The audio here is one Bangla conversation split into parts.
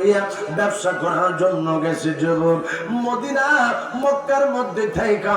লইয়া ব্যবসা করার জন্য গেছে যুবক। মদিনা, মক্কার মধ্যে থাইকা।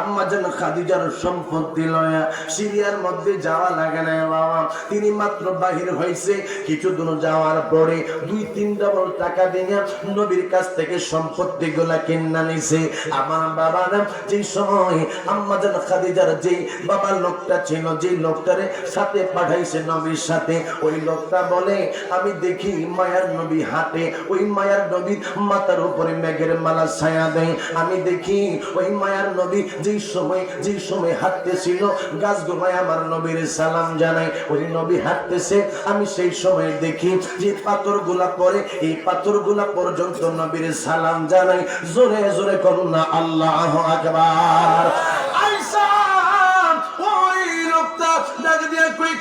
আম্মা যেন খাদিজার সম্পত্তি লয়া। সিরিয়ার মধ্যে যাওয়া লাগে না বাবা। তিনি মাত্র বাহির হয়েছে কিছু দূর যাওয়ার পরে দুই, তিন ডবল টাকা দিয়ে নবীর কাছ থেকে সম্পত্তি গুলা কিনা নিছে। আমার বাবা না যে সময় আম্মা যেন খাদিজার যেই বাবা লোকটা ছিল, যেই লোকটারে সাথে পাঠাইছে নবীর সাথে, ওই লোকটা বলে, আমি দেখি মায়ার নবী হাতে ওই মায়ার নবীর মাথার উপরে মেঘের মালা ছায়া দেয়। আমি দেখি ওই মায়ার নবী যেই সময় যেই সময় হাঁটতেছিল, গাছগুলোয় আমার নবীর সালাম জানাই ওই নবী হাঁটতেছে, আমি সেই সময় দেখি যে পাথরগুলা পরে এই পাথরগুলা পর্যন্ত নবীর সালাম জানাই জোরে জোরে করুন না, আল্লাহ আকবার।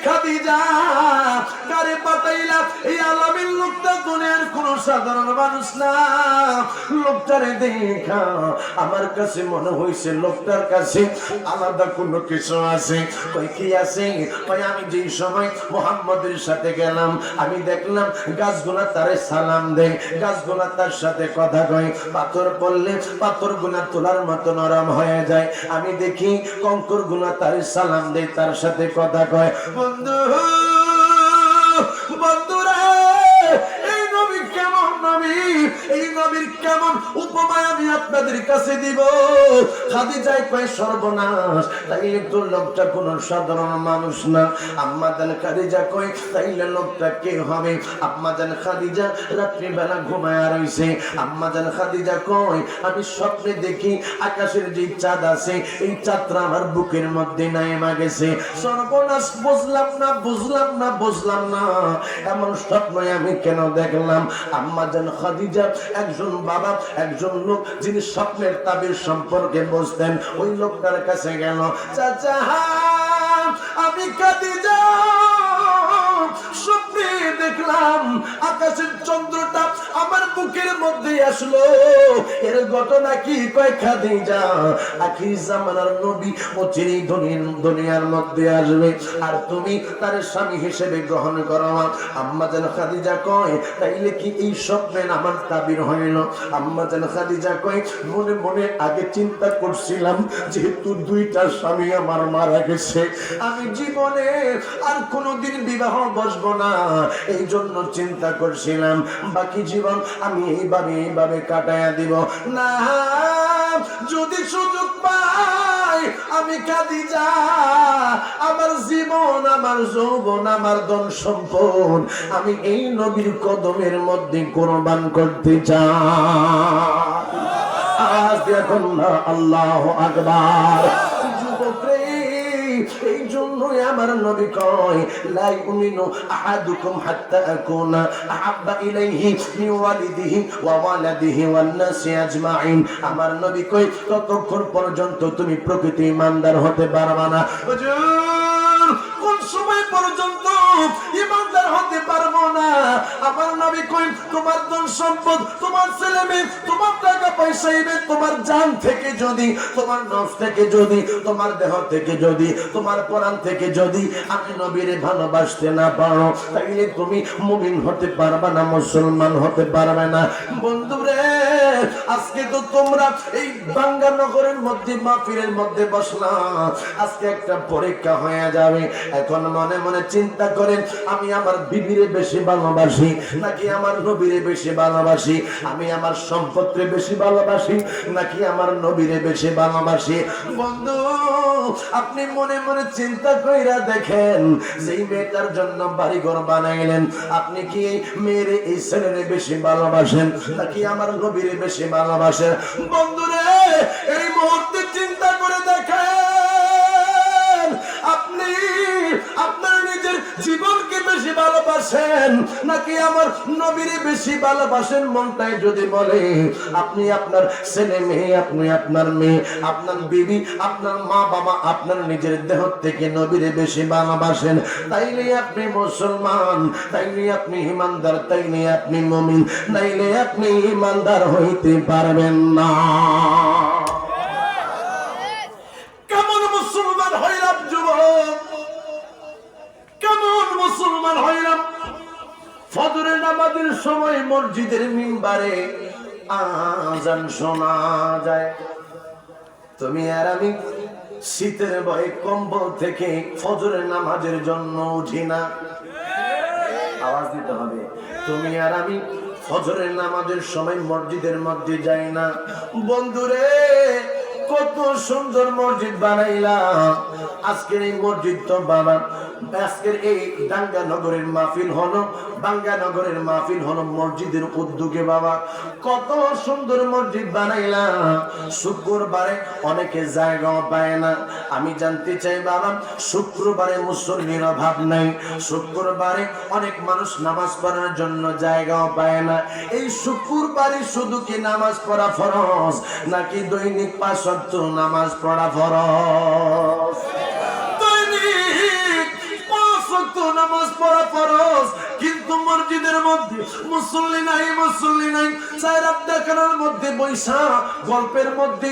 খাদিজা, কারে পাতাইলা এই আলামিন লোকটা দুনিয়ার কোন সাধারণ মানুষ না। লোকটারে দেখা। আমার কাছে মনে হইছে লোকটার কাছে আলাদা কোনো কিছু আছে। কি আছে? আমি যেই সময় মোহাম্মদের সাথে গেলাম, আমি দেখলাম গাছগুলা তারে সালাম দেয়, গাছগুলা তার সাথে কথা কয়। পাথর পড়লে পাথরগুলা তোলার মতো নরম হয়ে যায়। আমি দেখি কঙ্করগুলা তার সালাম দেয়, তার সাথে কথা কয়। বন্ধু! এই নবীর কেমন উপমায় আমি আপনাদের কাছে দিব? খাদিজায় কয়, সর্বনাশ। তাইলে তো লোকটা কোন সাধারণ মানুষ না। আম্মা জান খাদিজা কয়, তাইলে লোকটা কে হবে? আম্মা জান খাদিজা রাত্রিবেলা ঘুমায় রইছে। আম্মা জান খাদিজা কয়, আমি স্বপ্নে দেখি আকাশের যে চাঁদ আছে, এই চাঁদটা আমার বুকের মধ্যে নাইমা গেছে। সর্বনাশ, বুঝলাম না বুঝলাম না বুঝলাম না। এমন স্বপ্ন আমি কেন দেখলাম? আম্মা জান খাদিজা একজন বাবা, একজন লোক যিনি স্বপ্নের তাবির সম্পর্কে বুঝতেন। ওই লোকটার কাছে গেল, চাচা, আমি যা স্বপ্নে দেখলাম আকাশের চন্দ্রটা আমার বুকের মধ্যে আসলো। এর ঘটনা কি কয় খাদিজা? আখির জামানার নবী ও চিনি দুনিয়ার মধ্যে আসবে। আর তুমি তার স্বামী হিসেবে গ্রহণ করো আম্মা যেন খাদিজা কয়, তাইলে কি এই স্বপ্নের আমার তাবির হইল? আম্মা যেন খাদিজা কয়, মনে মনে আগে চিন্তা করছিলাম যেহেতু দুইটা স্বামী আমার মারা গেছে। আমি জীবনে আর কোনোদিন বিবাহ বসবো না। এই জন্য চিন্তা করছিলাম, বাকি জীবন আমি এইভাবে এইভাবে কাটায়া দিব না যদি সুযোগ পাই আমি কাঁদি যা। আমার জীবন আমার যৌবন আমার ধন সম্পদ আমি এই নবীর কদমের মধ্যে কোরবান করতে চাই। আজ দেখুন আল্লাহ আকবার। যুবক রে, আমার নবী কয়, লাই উমিনু আহাদুকুম হাত্তা আকুনা আহাব্বা ইলাইহি মিন ওয়ালিদিহি ওয়া ওয়ালাদিহি ওয়ান নাসি আজমাইন। আমার নবী কয়, ততক্ষণ পর্যন্ত তুমি প্রকৃত ইমানদার হতে পারবা না। হুজুর, কোন সময় পর্যন্ত ইমানদার হতে পারব না? আমার নবী কই তোমার ধন সম্পদ, তোমার ছেলে মেয়ে ইবে তোমার জান থেকে যদি, তোমার নফ থেকে যদি, তোমার দেহ থেকে যদি, তোমার কোরআন থেকে যদি আমি নবীরে ভালোবাসতে না পারো, তাইলে তুমি মুমিন হতে পারবে না, মুসলমান হতে পারবে না। বন্ধুরে, আজকে তো তোমরা এই বাঙ্গা নগরের মধ্যে, মাহফিলের মধ্যে বসলাম আজকে একটা পরীক্ষা হয়ে যাবে। এখন মনে মনে চিন্তা করেন, আমি আমার বিবিরে বেশি ভালোবাসি, নাকি আমার নবীরে বেশি ভালোবাসি? আমি আমার সম্পদকে বেশি ভালোবাসি নাকি আমার নবীরে বেশি ভালোবাসি বন্ধু, আপনি মনে মনে চিন্তা কইরা দেখেন, যেই মেয়েটার জন্য বাড়ি ঘর বানাইলেন, আপনি কি মেয়ের এই ছেলেরে বেশি ভালোবাসেন, নাকি আমার নবীরে বেশি ভালোবাসেন? বন্ধুরে, এই মুহূর্তে চিন্তা করে দেখেন ভালোবাসেন নাকি আমার নবীরে বেশি ভালোবাসেন? মনটাই যদি বলে, আপনি আপনার ছেলে মেয়ে, আপনি আপনার মেয়ে, আপনার বিবি, আপনার মা বাবা, আপনার নিজের দেহ থেকে নবীরে বেশি ভালোবাসেন, তাইলে আপনি মুসলমান, তাইলে আপনি ইমানদার, তাইলে আপনি মমিন, তাইলে আপনি ইমানদার হইতে পারবেন না। নামাজের সময় মসজিদের মিম্বারে আজান শোনা যায়। তুমি আর আমি শীতের ভয়ে কম্বল থেকে ফজরের নামাজের জন্য উঠি না। আওয়াজ দিতে হবে। তুমি আর আমি ফজরের নামাজের সময় মসজিদের মধ্যে যাই না। বন্ধুরে কত সুন্দর মসজিদ বানাইলা আজকের এই মসজিদ তো বাবা, আজকের এই ডাঙ্গা নগরের মাহফিল হলো বাঙ্গা নগরের মাহফিল হলো মসজিদের উদ্যোগে বাবা। কত সুন্দর মসজিদ বানাইলা শুক্রবারে অনেকে জায়গা পায় না। আমি জানতে চাই বাবা, শুক্রবারে মুসল্লির অভাব নাই। শুক্রবারে অনেক মানুষ নামাজ পড়ার জন্য জায়গাও পায় না। এই শুক্রবারে শুধু কি নামাজ পড়া ফরজ, নাকি দৈনিক পাঁচ ওয়াক্ত নামাজ পড়া ফরজ। নামাজ পড়া ফরজ। কিন্তু মসজিদের মধ্যে মুসল্লি নাই মুসল্লি নাই। চার দেখানোর মধ্যে বৈশা, গল্পের মধ্যে